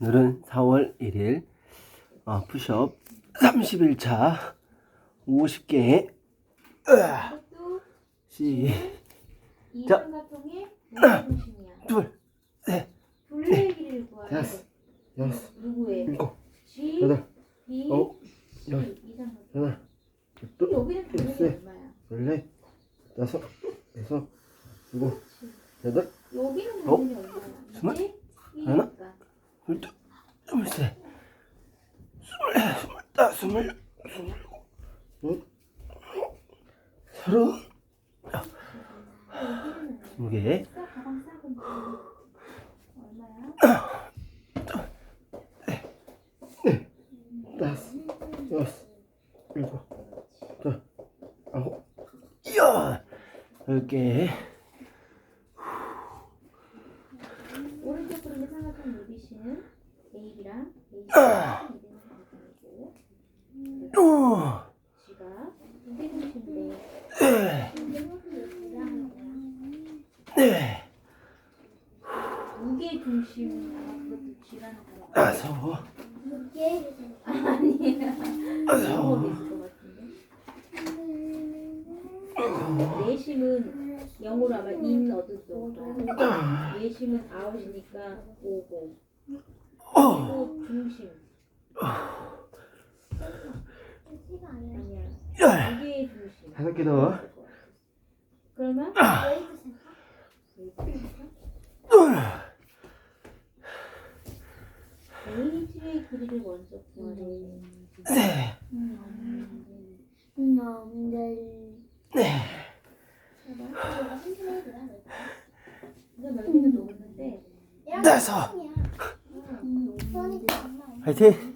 오늘은 4월 1일 어, 푸시업 31차 50개 이것도 시, 이 삼각형의 중심이야. 둘, 셋, 둘레의 길이를 구하래. 다섯, 여섯? 일곱, 여덟, 아홉, C 열. 하나, 둘, 여기는 둘레가 셋. 얼마야? 넷, 다섯, 여섯, 일곱, 여덟, 여기는 어? 스물, 하나, 이니까. 둘, 스물셋, 스물넷, 스물다, 스물, 넷, 서른, 스무 개, 얼마야? 다섯, 여섯, 일곱, 여덟, 아홉, 열, 열 개. 오른쪽으로 AB랑 AC랑 이되는 삼각형이고 어, 네, 무게 중심 그것도 단어 다섯, 무게 아니야 것 같은데. 내심은 영어로 아마 인 얻을 거야 내심은 아웃이니까 오고 어, 그리고 중심 아니야 열, 무게의 중심 다섯 개 더. 그러면 둘, H의 길이를 먼저 구하래 네, 네, 이 넓이는 녹는데 다섯. 화이팅!